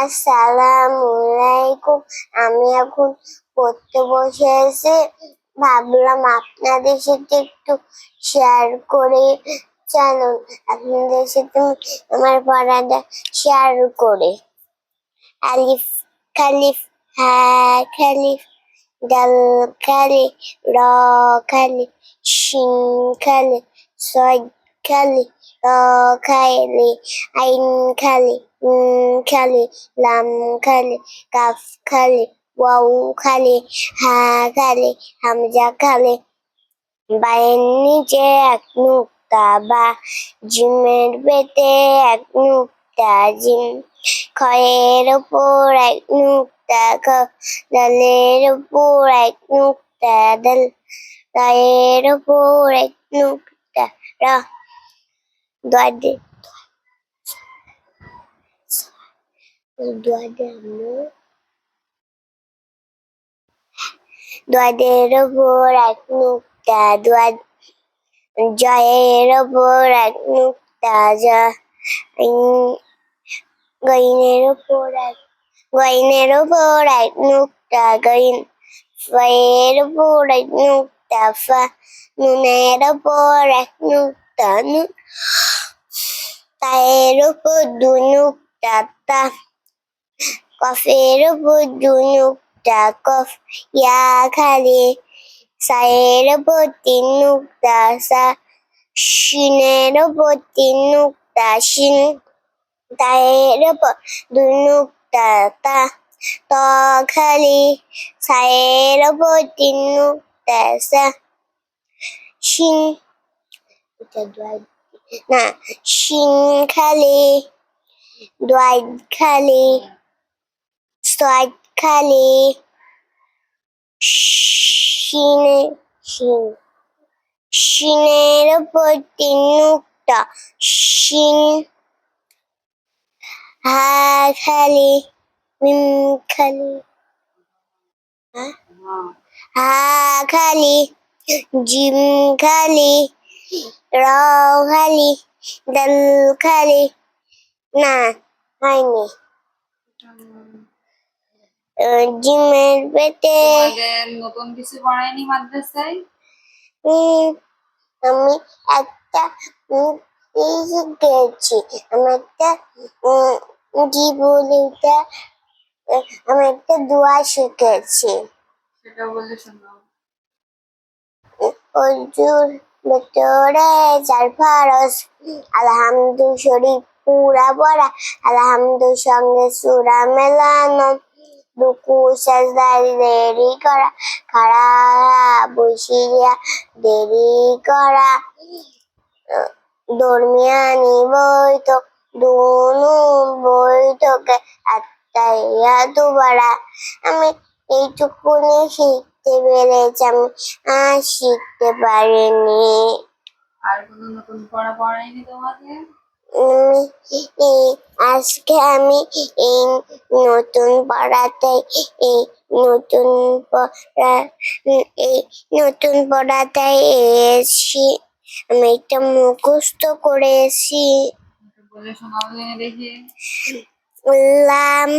আসসালামু আলাইকুম। আমি এখন পড়তে বসেছি ভাবলাম আপনাদের সাথে একটু শেয়ার করে চলুন। আপনাদের সাথে আমার পড়াটা শেয়ার করে। আলিফ, খালিফ হা খালিফ, ডাল খালি র খালি শিন খালি সদ খালি খালি আইন খালি খালি লাম খালি কাফ খালি ওয়াও খালি হা খালি হামজা খালি বায়ের নিচে এক নুক্তা বা জিমের পেটে এক নুক্তা জিম খয়ের ওপর এক নুক্তা খ দালের ওপর এক নুক্তা দাল রায়ের ওপর এক নুক্তা রা দোয়াদে দোয়াদে আমরা দোয়াদের ওপর এক নুক্তা দোয়াদ জয়ের ওপর এক নুক্তা যা গইনের ওপর এক গইনের ওপর এক নুক্তা গইন ফয়ের ওপর এক নুক্তা ফা নুনের ওপর এক নুক্তা নুন তায়ের ওপর দু তা কফের ওপর দু নুক্তা কফ ইয়া খালি সায়ের ওপর তিন নুক্তা সা শিনের ওপর তিন নুক্তা শিন তায়ের ওপর দু নুক্তা তা ত খালি সায়ের ওপর তিন নুক্তা সা শিন এটা না শিন খালি দোয়াদ খালি সদ খালি শিনে শিন শিনের ওপর তিন নুক্তা শিন হা খালি মিম খালি হ্যাঁ? হা খালি জিম খালি র খালি দাল খালি না হয়নি জিমের পেটে নতুন কিছু পড়ায়নি মাদ্রাসায় আমি একটা শিখেছি আমি একটা কি বলি আমি একটা দোয়া শিখেছি সেটা বলে শোনো অজুর ভেতরে চার ফারস। আলহামদু শরীফ পুরা পড়া আলহামদু সঙ্গে সুরা মেলানো। রুকু সাজদায় দেরি করা। খাড়া বসিয়া দেরি করা। দরমিয়ানি বৈঠক দুনু বৈঠকে আত্মাইয়া দুবারা। আমি এইটুকুনি শিখতে পেরেছি আমি আর শিখতে পারিনি আর কোনো নতুন পড়া পড়ায়নি তোমাকে? উম, আজকে আমি এই নতুন পড়াতে এই নতুন পড়া এই নতুন পড়াতে এসেছি। আমি এটা মুখস্থ করেছি। একটু লাম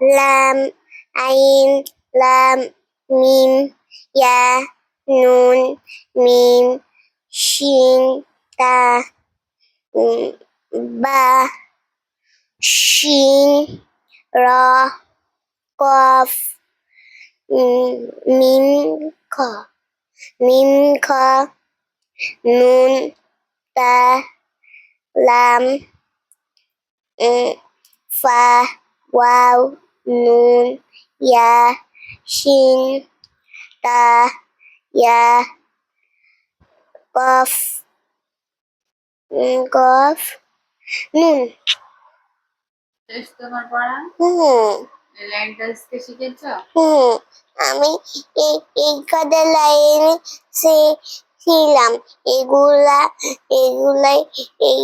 লাম আইন লাম মিম ইয়া, নুন, মিম শিন তা বা শিন র, কফ মিম, খ মিম, খ, নুন, তা, লাম ফা, ওয়াও, নুন, ইয়া তা ইয়া কফ উম, কফ নুন তোমার পড়া হুম এই লাইনটা আজকে শিখেছ হুম আমি এই এই কটা লাইন সে ছিলাম। এগুলা এগুলাই এই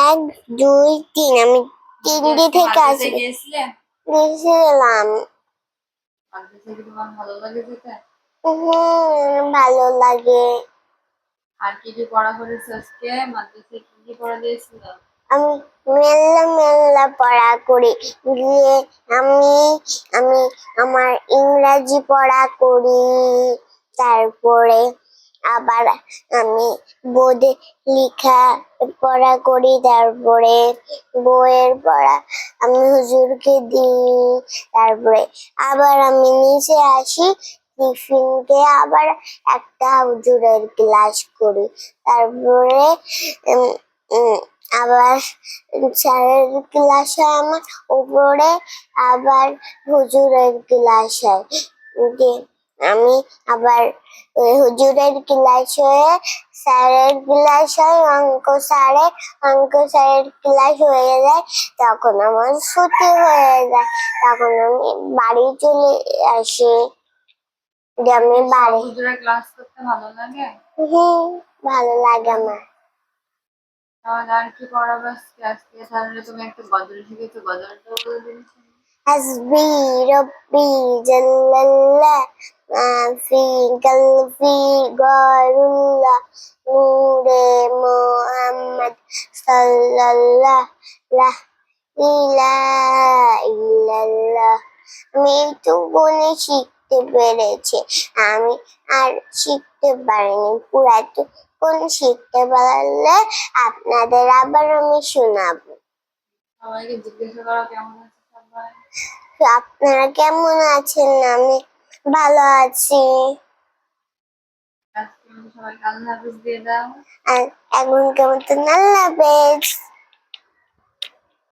এক দুই তিন। আমি তিনটি থেকে আসি। গেছিলাম ভালো লাগে যেতে? ভালো লাগে। আর কি কি পড়া করেছ আজকে? মাদ্রাসায় কি কি পড়া দিয়েছিল? আমি মেলা মেলা পড়া করি। গিয়ে আমি আমি আমার ইংরাজি পড়া করি। তারপরে আবার আমি বোর্ডে লেখা পড়া করি, তারপরে বইয়ের পড়া আমি হুজুরকে দিই, তারপরে আবার আমি নিচে আসি, টিফিনকে আবার একটা হুজুরের ক্লাস করি, তারপরে আবার স্যারের ক্লাস হয় আমার উপরে আবার হুজুরের ক্লাস হয়। আমি আবার হুজুরের ক্লাস হয়ে স্যারের ক্লাস হয় অঙ্ক স্যারের অঙ্ক স্যারের ক্লাস হয়ে যায় তখন আমার ছুটি হয়ে যায় তখন আমি বাড়ি চলে আসি। আমি বাড়ি হুজুরের ক্লাস করতে ভালো লাগে? হুম ভালো লাগে আমার। আর কি পড়াবে আজকে? আজকে তাহলে তুমি একটা গজল শিখেছো গজলটা বলে হাসবি রব্বি জাল্লাল্লাহ মাফি গলফি গরুল্লাহ নূরে মোহাম্মদ সাল্লাল্লাহ লাহ ইলাহা ইল্লাল্লাহ আমি তো বলে শিখতে পেরেছি। আমি আর শিখতে পারিনি। পুরাতো কোন শিখতে পারলে আপনাদের আবার আমি শোনাবো। সবাইকে জিজ্ঞাসা করা কেমন আপনারা কেমন আছেন? আমি ভালো আছি। এখন কেমন তো আল্লাহ হাফেজ।